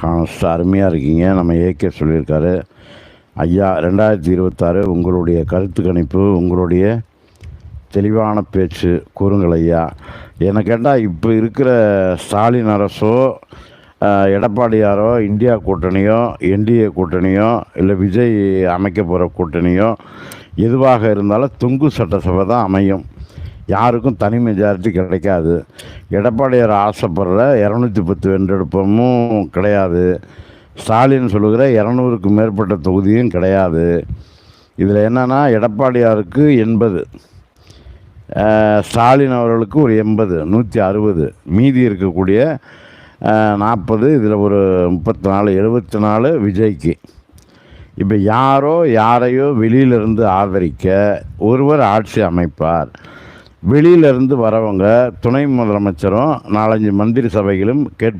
Honest அருமையாக இருக்கீங்க. நம்ம ஏகே சொல்லியிருக்காரு. ஐயா ரெண்டாயிரத்தி இருபத்தாறு உங்களுடைய கருத்து கணிப்பு உங்களுடைய தெளிவான பேச்சு கூறுங்கள் ஐயா. என்னை கேட்டால் இப்போ இருக்கிற ஸ்டாலின் அரசோ எடப்பாடியாரோ இந்தியா கூட்டணியோ என்டிஏ கூட்டணியோ இல்லை விஜய் அமைக்க போகிற கூட்டணியோ எதுவாக இருந்தாலும் தொங்கு சட்டசபை தான் அமையும். யாருக்கும் தனி மெஜாரிட்டி கிடைக்காது. எடப்பாடியார் ஆசைப்படுற இரநூத்தி பத்து வென்றெடுப்பமும் கிடையாது. ஸ்டாலின் சொல்லுகிற இரநூறுக்கு மேற்பட்ட தொகுதியும் கிடையாது. இதில் என்னென்னா எடப்பாடியாருக்கு எண்பது ஸ்டாலின் அவர்களுக்கு ஒரு எண்பது நூற்றி அறுபது மீதி இருக்கக்கூடிய நாற்பது இதில் ஒரு முப்பத்தி நாலு எழுபத்தி நாலு விஜய்க்கு. இப்போ யாரோ யாரையோ வெளியிலிருந்து ஆதரிக்க ஒருவர் ஆட்சி அமைப்பார். வெளியிலிருந்து வரவங்க துணை முதலமைச்சரும் நாலஞ்சு மந்திரி சபைகளும் கேட்